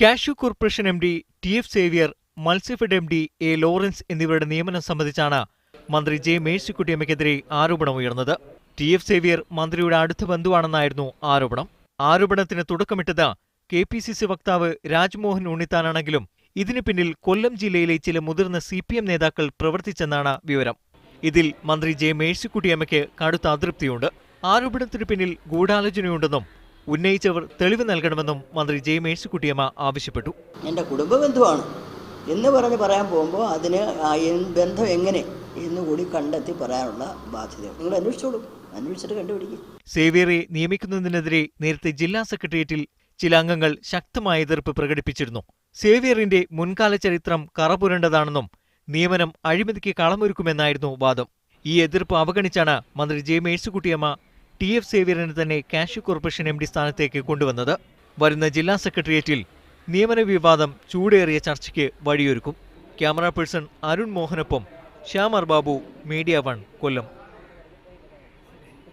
Cashew corporation M D T F Xavier Matsyafed M D A Lawrence എന്നിവരുടെ നിയമനം സംബന്ധിച്ചാണ് മന്ത്രി ജെ മേഴ്സിക്കുട്ടിയമ്മയ്ക്കെതിരെ ആരോപണമുയർന്നത് ടി എഫ് സേവിയർ മന്ത്രിയുടെ അടുത്ത ബന്ധുവാണെന്നായിരുന്നു ആരോപണം. ആരോപണത്തിന് തുടക്കമിട്ടത് കെ പി സി സി വക്താവ് രാജ്മോഹൻ ഉണ്ണിത്താനാണെങ്കിലും ഇതിനു പിന്നിൽ കൊല്ലം ജില്ലയിലെ ചില മുതിർന്ന സി പി എം നേതാക്കൾ പ്രവർത്തിച്ചെന്നാണ് വിവരം. ഇതിൽ മന്ത്രി ജെ മേഴ്സിക്കുട്ടിയമ്മയ്ക്ക് കടുത്ത അതൃപ്തിയുണ്ട്. ആരോപണത്തിനു പിന്നിൽ ഗൂഢാലോചനയുണ്ടെന്നും ഉന്നയിച്ചവർ തെളിവ് നൽകണമെന്നും മന്ത്രി ജെ മേഴ്സിക്കുട്ടിയമ്മ ആവശ്യപ്പെട്ടു. എന്റെ കുടുംബ ബന്ധുവാണ് എന്ന് പറഞ്ഞ് പറയാൻ പോകുമ്പോൾ അതിന് ബന്ധം എങ്ങനെ എന്ന് കൂടി കണ്ടെത്തി പറയാനുള്ള ബാധ്യത നിങ്ങൾ അന്വേഷിച്ചോളൂ. അന്വേഷിച്ചിട്ട് കണ്ടുപിടിക്കും. സേവ്യറെ നിയമിക്കുന്നതിനെതിരെ നേരത്തെ ജില്ലാ സെക്രട്ടേറിയറ്റിൽ ചില അംഗങ്ങൾ ശക്തമായ എതിർപ്പ് പ്രകടിപ്പിച്ചിരുന്നു. സേവ്യറിന്റെ മുൻകാല ചരിത്രം കറപുരണ്ടതാണെന്നും നിയമനം അഴിമതിക്ക് കളമൊരുക്കുമെന്നായിരുന്നു വാദം. ഈ എതിർപ്പ് അവഗണിച്ചാണ് മന്ത്രി ജെ മേഴ്സിക്കുട്ടിയമ്മ ടി എഫ് സേവ്യറിനെ തന്നെ കാഷ്യൂ കോർപ്പറേഷൻ എം ഡി സ്ഥാനത്തേക്ക് കൊണ്ടുവന്നത്. വരുന്ന ജില്ലാ സെക്രട്ടേറിയറ്റിൽ നിയമന വിവാദം ചൂടേറിയ ചർച്ചയ്ക്ക് വഴിയൊരുക്കും. ക്യാമറ പേഴ്സൺ അരുൺ മോഹനൊപ്പം ശ്യാമർ ബാബു മീഡിയ വൺ കൊല്ലം.